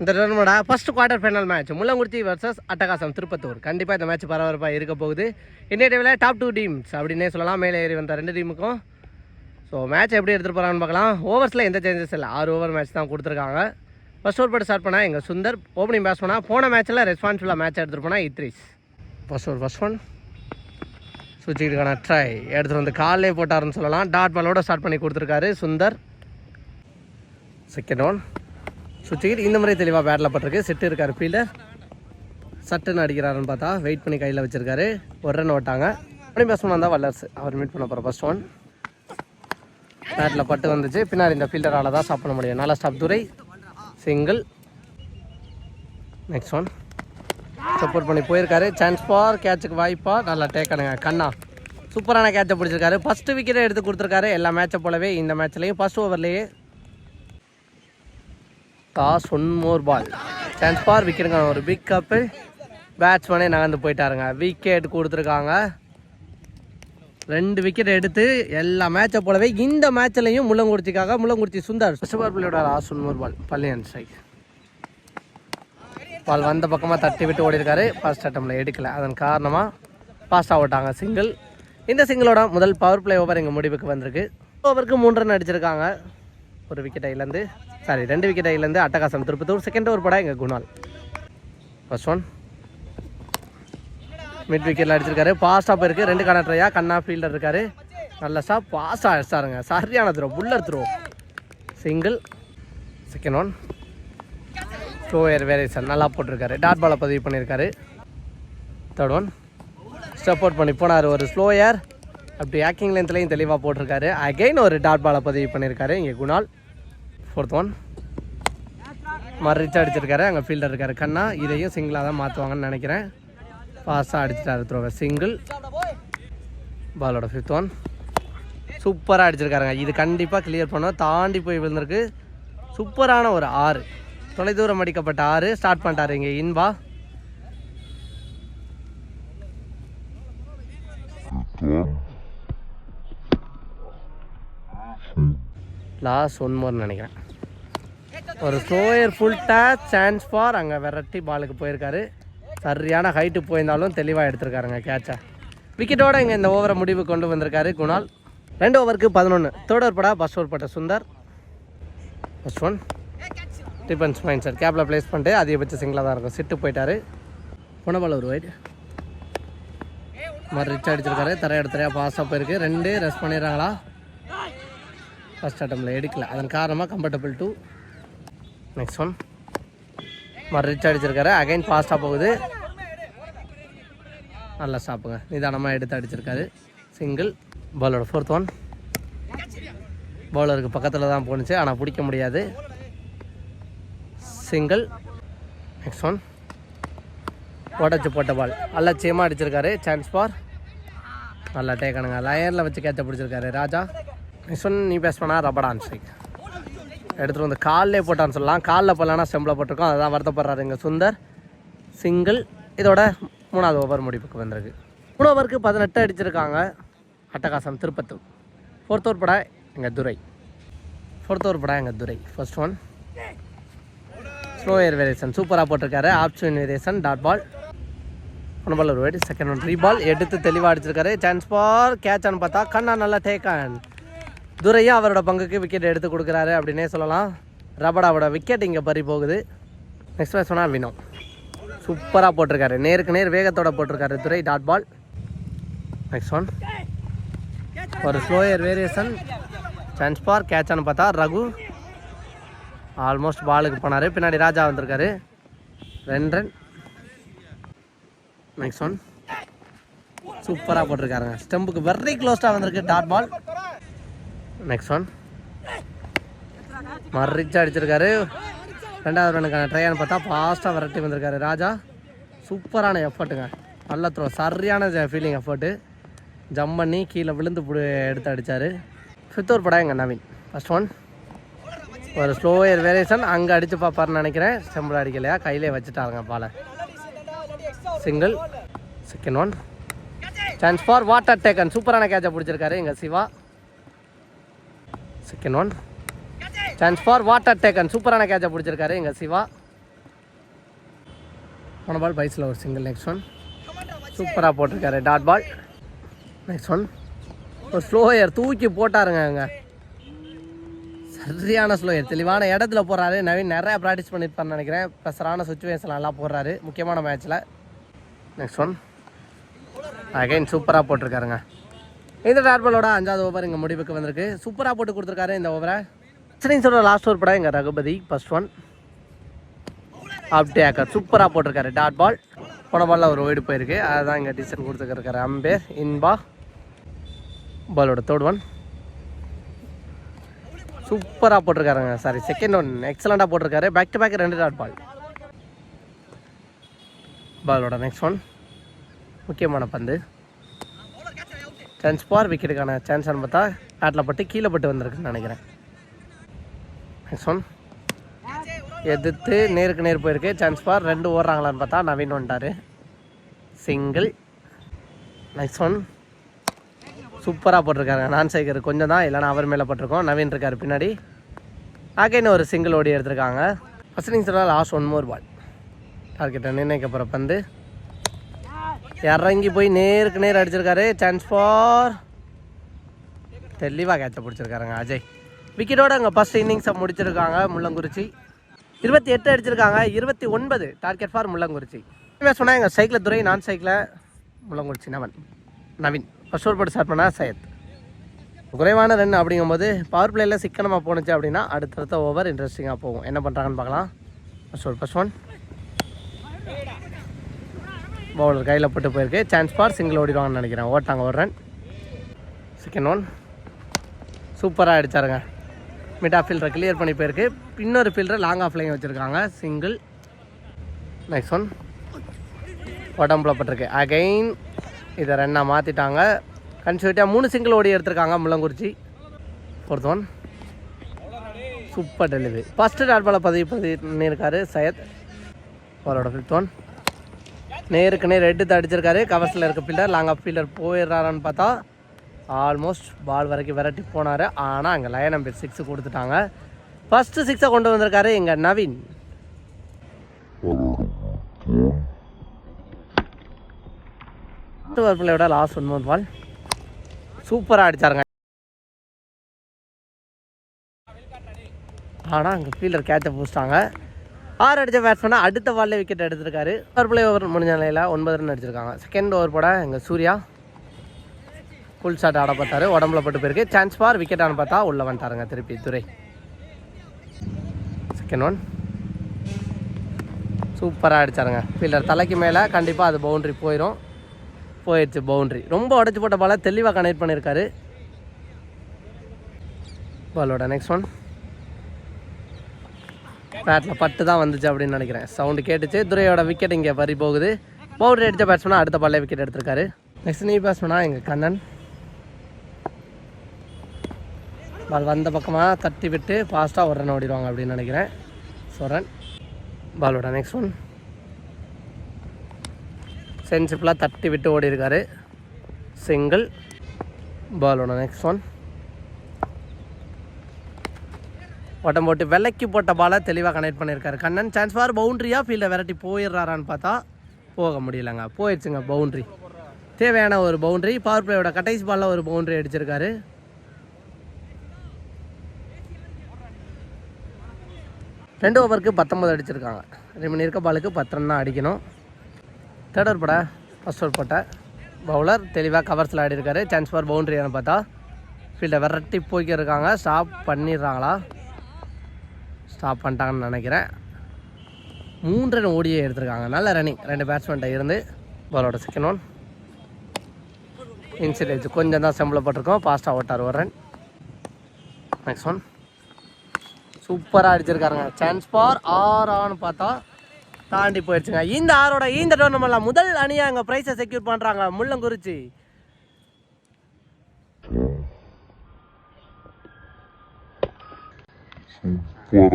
இந்த டோர்னமெண்டா first quarter final match Mullankurichi versus Attagasam Tiruppattur. கண்டிப்பாக இந்த மேட்ச் பரபரப்பாக இருக்க போகுது. இந்திய டீமில் டாப் டூ டீம்ஸ் அப்படின்னே சொல்லலாம். மேலே ஏறி வந்த ரெண்டு டீமுக்கும் ஸோ மேட்ச் எப்படி எடுத்துகிட்டு போகிறான்னு பார்க்கலாம். ஓவர்ஸில் எந்த சேஞ்சஸ் இல்லை. ஆறு ஓவர் மேட்ச் தான் கொடுத்துருக்காங்க. ஃபர்ஸ்ட் ஓவர் போட்டு ஸ்டார்ட் பண்ணால் எங்கள் சுந்தர் ஓப்பனிங் பேட்ஸ் பண்ணால் போன மேட்ச்சில் ரெஸ்பான்சிபிளாக மேட்ச் எடுத்துகிட்டு போனால் Idris first over first one சுவிட்சுக்கான try எடுத்துகிட்டு வந்து காலே போட்டாருன்னு சொல்லலாம். டாட் பாலோட ஸ்டார்ட் பண்ணி கொடுத்துருக்காரு சுந்தர். செகண்ட் ஒன் சுற்றிக்கிட்டு இந்த மாதிரி தெளிவாக பேட்டில் பட்டிருக்கு. செட்டு இருக்கார் ஃபீல்டர் சட்டுன்னு அடிக்கிறாருன்னு பார்த்தா வெயிட் பண்ணி கையில் வச்சிருக்காரு. ஒரு ரன் ஓட்டாங்க. அப்படி பேட்ஸ்மேன் வந்தால் வல்லர்ஸ் அவர் மீட் பண்ண போகிற ஃபர்ஸ்ட் ஒன் பேட்டில் பட்டு வந்துச்சு. பின்னாடி இந்த ஃபீல்டரால் தான் ஸ்டாப் பண்ண முடியும். நல்லா stop Durai. Single next one support பண்ணி போயிருக்காரு. சான்ஸ் பார் கேட்சுக்கு வாய்ப்பா. நல்லா டேக்கணுங்க கண்ணா. சூப்பரான கேட்சை பிடிச்சிருக்காரு. ஃபஸ்ட்டு விக்கெட்டை எடுத்து கொடுத்துருக்காரு. எல்லா மேட்சை போலவே இந்த மேட்ச்லேயும் first ஓவர்லேயே toss one more ball chance for விக்கெட்டுங்க ஒரு பிக் கப்பு பேட்ஸ்மேனே நகர்ந்து போயிட்டாருங்க. விக்கெட் கொடுத்துருக்காங்க. ரெண்டு விக்கெட் எடுத்து எல்லா மேட்சை போலவே இந்த மேட்ச்லையும் முள்ளங்குறிச்சிக்காக முள்ளங்குறிச்சி சுந்தர். சுபார் பிள்ளையோட லாஸ்ட் ஒன் மோர் பால் பள்ளியன் ஸ்ட்ரைக் பால் வந்த பக்கமாக தட்டி விட்டு ஓடிருக்காரு ஃபர்ஸ்ட் அட்டம்ல எடுக்கல. அதன் காரணமாக பாஸ் ஆகிட்டாங்க சிங்கிள் இந்த சிங்கிளோட முதல் பவர் பிளே ஓவர் எங்கள் முடிவுக்கு வந்திருக்கு. ஓவருக்கு மூன்று ரன் அடிச்சிருக்காங்க. ஒரு விக்கெட் ஐலேருந்து சாரி ரெண்டு விக்கெட் ஐலேருந்து அட்டகாசம். திருப்பத்தூர் செகண்ட் ஓவர் படம் எங்கள் குணால். ஃபர்ஸ்ட் ஒன் மிட் விக்கெட்டில் அடிச்சிருக்காரு. ஃபாஸ்ட்டாக போயிருக்கு ரெண்டு கான ட்ரையா கண்ணா ஃபீல்டர் இருக்காரு. நல்ல ஸ்டாப் ஃபாஸ்ட்டாக அடிச்சாருங்க. சரியான த்ரோ புல்லர் throw single second one slower variation நல்லா போட்டிருக்காரு. டாட் பாலை பதிவு பண்ணியிருக்காரு. தேர்ட் ஒன் ஸ்டெப் அவுட் பண்ணி போனார். ஒரு ஸ்லோ ஏர் அப்படி ஆக்கிங் லென்த்லேயும் தெளிவாக போட்டிருக்காரு. அகைன் ஒரு டாட் பாலை பதிவு பண்ணியிருக்காரு. இங்கே குணால் ஃபோர்த் ஒன் மறிச்சு அடிச்சிருக்காரு. அங்கே ஃபீல்டர் இருக்காரு. கண்ணா இதையும் சிங்கிளாக தான் மாற்றுவாங்கன்னு நினைக்கிறேன். ஃபாஸ்ட்டாக அடிச்சிட்டாரு த்ரோவை சிங்கிள் பாலோட ஃபிஃப்த் ஒன் சூப்பராக அடிச்சிருக்காருங்க. இது கண்டிப்பாக கிளியர் பண்ணோம். தாண்டி போய் விழுந்திருக்கு. சூப்பரான ஒரு ஆறு. தொலைதூரம் அடிக்கப்பட்ட ஆறு. ஸ்டார்ட் பண்ணிட்டாரு இங்கே இன்பா. லாஸ்ட் ஒன் மோர் நினைக்கிறேன். ஒரு ஸ்லோயர் ஃபுல் டேச் சான்ஸ் ஃபார் அங்கே விரட்டி பாலுக்கு போயிருக்காரு. சரியான ஹைட்டு போயிருந்தாலும் தெளிவாக எடுத்திருக்காருங்க கேட்சா விக்கெட்டோட இங்கே இந்த ஓவரை முடிவு கொண்டு வந்திருக்காரு குணால். ரெண்டு ஓவருக்கு பதினொன்று தேர்ட் ஓவர் படா ஃபஸ்ட் ஓவர் பட்ட Sundar. First one defence mind sir கேப்பில் ப்ளேஸ் பண்ணிட்டு அதிகபட்ச சிங்கிளாக தான் இருக்கும். சிட்டு போயிட்டாரு. புனபால் ஒரு வைட் மாதிரி ரிச் அடிச்சிருக்காரு. தரைய தரையாக பாஸாக போயிருக்கு. ரெண்டு ரெஸ்ட் பண்ணிடுறாங்களா? ஃபஸ்ட் அட்டம்பில் எடுக்கல. அதன் காரணமாக கம்ஃபர்டபுள் டூ நெக்ஸ்ட் ஒன் மறு ரிச் அடிச்சிருக்காரு. அகைன் ஃபாஸ்ட்டாக போகுது. நல்லா ஸ்டாப்புங்க நிதானமாக எடுத்து அடிச்சிருக்காரு. சிங்கிள் பாலோட ஃபோர்த் ஒன் பவுலருக்கு பக்கத்தில் தான் போணுச்சு. ஆனால் பிடிக்க முடியாது. சிங்கிள் நெக்ஸ்ட் ஒன் உடச்சி போட்ட பால் அலட்சியமாக அடிச்சிருக்காரு. சான்ஸ் ஃபார் நல்லா டேக்கணுங்க லயனில் வச்சு கேட்ச பிடிச்சிருக்காரு ராஜா. நெக்ஸ்ட் நீ பேஸ் பண்ணா ரபடான் ஸ்ட்ரைக் எடுத்துகிட்டு வந்து காலில் போட்டான்னு சொல்லலாம் காலில் போடலன்னா ஸ்டெம்பில் போட்டிருக்கோம். அதுதான் வருத்தப்படுறாரு இங்கே சுந்தர். சிங்கிள் இதோட மூணாவது ஓவர் முடிவுக்கு வந்திருக்கு. மூணு ஓவருக்கு பதினெட்டு அடிச்சிருக்காங்க. அட்டகாசம் திருப்பத்தூர். ஃபோர்த் ஓவர் படா எங்கள் துரை. ஃபோர்த் ஓவர் படா எங்கள் Durai. First one slow air variation சூப்பராக போட்டிருக்காரு. Option variation dot ball one ball ஒரு wide second one three ball எடுத்து தெளிவாக அடிச்சிருக்காரு. சான்ஸ் ஃபார் கேட்சான்னு பார்த்தா கண்ணா நல்லா டேக் ஆன் துரையும் அவரோட பங்குக்கு விக்கெட் எடுத்து கொடுக்குறாரு அப்படின்னே சொல்லலாம். ரபடாவோட விக்கெட் இங்கே பறி போகுது. நெக்ஸ்ட் மேட்ச் சொன்னால் வினோ. சூப்பராக போட்டிருக்காரு. நேருக்கு நேர் வேகத்தோட போட்டிருக்காரு Durai dot ball next one ஒரு ஸ்லோயர் வேரியேஷன் சான்ஸ் பார் கேட்சான்னு பார்த்தா ரகு. ஆல்மோஸ்ட் பாலுக்கு போனார். பின்னாடி ராஜா வந்திருக்காரு. ரெண்டு ரன் நெக்ஸ்ட் ஒன் சூப்பராக போட்டிருக்காருங்க. ஸ்டெம்புக்கு வெரி க்ளோஸ்டாக வந்திருக்கு டாட் பால் நெக்ஸ்ட் ஒன் மறிச்சு அடிச்சிருக்காரு. ரெண்டாவது ரனுக்கான ட்ரையான்னு பார்த்தா ஃபாஸ்ட்டாக விரட்டி வந்திருக்காரு. ராஜா சூப்பரான எஃபர்ட்டுங்க நல்ல த்ரோ சரியான ஃபீலிங் எஃபர்ட்டு ஜம்ப் பண்ணி கீழே விழுந்து எடுத்து அடித்தார் ஃபிஃப்த் ஓவர் படம் எங்கள் நவீன். ஃபஸ்ட் ஒன் ஒரு ஸ்லோயர் வேரியேஷன் அங்கே அடித்து பார்ப்பாருன்னு நினைக்கிறேன். செம்பிள் அடிக்கலையா? கையிலே வச்சுட்டாருங்க பாலை single second one chance for what a taken சூப்பரான கேட்சை பிடிச்சிருக்காரு எங்கள் Siva. Second one chance for what a taken சூப்பரான கேட்சை பிடிச்சிருக்காரு எங்கள் சிவா. போன பால் பைஸில் ஒரு சிங்கிள் நெக்ஸ்ட் ஒன் சூப்பராக போட்டிருக்காரு. டாட் பால் நெக்ஸ்ட் ஒன் ஒரு ஸ்லோயர் தூக்கி போட்டாருங்க அங்கே சரியான ஸ்லோயர் தெளிவான இடத்துல போடுறாரு. நவீன் நிறையா ப்ராக்டிஸ் பண்ணியிருப்பார்னு நினைக்கிறேன். ப்ரெஷரான சுச்சுவேஷன் நல்லா போடுறாரு. முக்கியமான மேட்ச்சில் நெக்ஸ்ட் ஒன் அகைன் சூப்பராக போட்டிருக்காருங்க. இந்த டாட்பாலோட அஞ்சாவது ஓவர் இங்கே முடிவுக்கு வந்திருக்கு. சூப்பராக போட்டு கொடுத்துருக்காரு இந்த ஓவரை சரிங்களோட லாஸ்ட் ஓவர் படம் எங்கள் ரகுபதி ஃபர்ஸ்ட் ஒன் அப்படியே அக்கா சூப்பராக போட்டிருக்காரு டாட் பால் போன பாலில் ஒரு ஓய்டு போயிருக்கு. அதுதான் இங்கே டிசன் கொடுத்துருக்காரு அம்பேர் இன்பா. பாலோட தேர்ட் ஒன் சூப்பராக போட்டிருக்காருங்க சாரி செகண்ட் ஒன் எக்ஸலண்ட்டாக போட்டிருக்காரு. பேக் டு பேக் ரெண்டு டாட் பால் பாலோட நெக்ஸ்ட் ஒன் முக்கியமான பந்து. சான்ஸ் பார் விக்கெட்டுக்கான சான்ஸ்னு பார்த்தா பேட்டில் பட்டு கீழே பட்டு வந்திருக்குன்னு நினைக்கிறேன். நெக்ஸ்ட் ஒன் எதிர்த்து நேருக்கு நேர் போயிருக்கு. சான்ஸ் பார் ரெண்டு ஓடுறாங்களான்னு பார்த்தா நவீன் வந்துட்டார். சிங்கிள் நெக்ஸ்ட் ஒன் சூப்பராக போட்டிருக்காரு. நான் சேகர் கொஞ்சம் தான் இல்லைனா அவர் மேலே போட்டிருக்கோம். நவீன் இருக்கார் பின்னாடி. ஆகேன்னு ஒரு சிங்கிள் ஓடி எடுத்திருக்காங்க. First innings last one more ball டார்கெட்டை நிர்ணயிக்க போகிற பந்து. இறங்கி போய் நேருக்கு நேர் அடிச்சிருக்காரு. சான்ஸ் ஃபார் தெளிவாக கேட்ச பிடிச்சிருக்காருங்க அஜய். விக்கெட்டோடு அங்கே ஃபஸ்ட் இன்னிங்ஸை முடிச்சிருக்காங்க முள்ளங்குறிச்சி. இருபத்தி எட்டு அடிச்சிருக்காங்க இருபத்தி ஒன்பது டார்கெட் ஃபார் முள்ளங்குறிச்சி. சொன்னால் எங்கள் சைக்கிள் துறை நான் சைக்கிளை முள்ளங்குறிச்சி நவன். நவீன். ஃபஸ்ட் ஓவர் போட்டு ஸ்டார்ட் பண்ணால் சையத். குறைவான ரன் அப்படிங்கும்போது பவர் பிளேயில் சிக்கனமாக போணுச்சு அப்படின்னா அடுத்தடுத்த ஓவர் இன்ட்ரெஸ்டிங்காக போகும். என்ன பண்ணுறாங்கன்னு பார்க்கலாம். First over first one bowler கையில் போட்டு போயிருக்கு. சான்ஸ் பார் சிங்கிள் ஓடிடுவாங்கன்னு நினைக்கிறேன். ஓட்டாங்க ஒரு ரன் செகண்ட் ஒன் சூப்பராக அடித்தாருங்க மிட் ஆஃப் ஃபீல்டரை கிளியர் பண்ணி போயிருக்கு. இன்னொரு ஃபீல்டர் லாங் ஆஃப் லைன் வச்சுருக்காங்க. சிங்கிள் நெக்ஸ்ட் ஒன் உடம்புல பட்டிருக்கு. அகைன் இதை ரெண்டாக மாற்றிட்டாங்க கன்சியூட்டாக மூணு சிங்கிள் ஓடி எடுத்திருக்காங்க. Mullankurichi. Fourth one super delivery first dot பாலை பதிவு பதிவு பண்ணியிருக்காரு சையத். அவரோட ஃபிஃப்த் ஒன் நேருக்கு நேர் ரெட்டு தடிச்சிருக்காரு கவர்ஸில் இருக்க ஃபீல்டர் லாங் ஆஃப் ஃபீல்டர் போயிடுறாரான்னு பார்த்தா ஆல்மோஸ்ட் பால் வரைக்கும் விரட்டி போனார். ஆனால் அங்கே லயன் நம்பர் சிக்ஸ் கொடுத்துட்டாங்க. ஃபஸ்ட்டு சிக்ஸை கொண்டு வந்திருக்காரு எங்கள் நவீன். ஓவர் பிள்ளையோட லாஸ்ட் ஒன் மந்த் பால் சூப்பராக அடிச்சாருங்க. ஆனால் அங்கே ஃபீல்டர் கேட்சை பிடிச்சிட்டாங்க. ஆறு அடித்த பேட்ஸ்மேனாக அடுத்த பாலில் விக்கெட் எடுத்திருக்காரு. ஓவர் பிளே ஓவர் முடிஞ்ச நிலையில் ஒன்பது ரன் அடிச்சிருக்காங்க. செகண்ட் ஓவர் போட எங்கள் சூர்யா ஃபுல் ஷாட் ஆட பார்த்தாரு உடம்புல பட்டு போயிருக்கு. சான்ஸ் பார் விக்கெட் ஆன பார்த்தா உள்ளே வந்துட்டாருங்க திருப்பி துரை. செகண்ட் ஒன் சூப்பராக அடித்தாருங்க ஃபீல்டர் தலைக்கு மேலே கண்டிப்பாக அது பவுண்ட்ரி போயிடும் போயிடுச்சு பவுண்ட்ரி ரொம்ப உடச்சி போட்ட பாலை தெளிவாக கனெக்ட் பண்ணியிருக்காரு பாலோட நெக்ஸ்ட் ஒன் பேட்டில் பட்டு தான் வந்துச்சு அப்படின்னு நினைக்கிறேன். சவுண்டு கேட்டுச்சு. துரையோட விக்கெட் இங்கே பறி போகுது. பவுண்டரி அடித்த பேட்ஸ்மேனாக அடுத்த பால்ல விக்கெட் எடுத்திருக்காரு. நெக்ஸ்ட் நீ பேட்ஸ்மேனா எங்கள் கண்ணன். பால் வந்த பக்கமாக தட்டி விட்டு ஃபாஸ்ட்டாக ஒரு ரன் ஓடிடுவாங்க அப்படின்னு நினைக்கிறேன். ஸோ பாலோட நெக்ஸ்ட் ஒன் சென்சிபிளாக தட்டி விட்டு ஓடி இருக்காரு சிங்கிள் பாலோட நெக்ஸ்ட் ஒன் ஓட்டம் போட்டு வெள்ளைக்கு போட்ட பாலை தெளிவாக கனெக்ட் பண்ணியிருக்காரு. கண்ணன் சான்ஸ் ஃபார் பவுண்ட்ரியாக ஃபீல்டை விரட்டி போயிடுறாரான்னு பார்த்தா போக முடியலங்க. போயிடுச்சுங்க பவுண்ட்ரி தேவையான ஒரு பவுண்ட்ரி பவர் பிளேயோட கடைசி பாலில் ஒரு பவுண்ட்ரி அடிச்சிருக்காரு. ரெண்டு ஓவருக்கு பத்தொம்பது அடிச்சிருக்காங்க. ரிமன் இருக்க பாலுக்கு பத்து தான் அடிக்கணும். தேர்ட் ஓவர் பட ஃபஸ்ட் ஓவர் போட்ட பவுலர் தெளிவாக கவர்ஸில் ஆடிருக்காரு சான்ஸ் ஃபார் பவுண்ட்ரியான்னு பார்த்தா ஃபீல்டை விரட்டி போய்க்கிருக்காங்க. ஸ்டாப் பண்ணிடுறாங்களா? ஸ்டாப் பண்ணிட்டாங்கன்னு நினைக்கிறேன். மூன்று ரன் ஓடியே எடுத்திருக்காங்க. நல்ல ரன்னிங் ரெண்டு பேட்ஸ்மேன்ட்ட இருந்து பாலோட செகண்ட் ஒன் இன்சிடேஜ் கொஞ்சம் தான் செம்பளப்பட்டிருக்கோம் ஃபாஸ்ட்டாக ஓட்டார் ஒரு ரன் நெக்ஸ்ட் ஒன் சூப்பராக அடிச்சிருக்காருங்க. சான்ஸ் ஃபார் ஆர் ஆன்னு பார்த்தா தாண்டி போயிடுச்சுங்க. இந்த ஆரோட இந்த டோர்னமெண்ட்ல முதல் அணியாக அங்கே ப்ரைஸை செக்யூர் பண்ணுறாங்க முள்ளங்குறிச்சி. what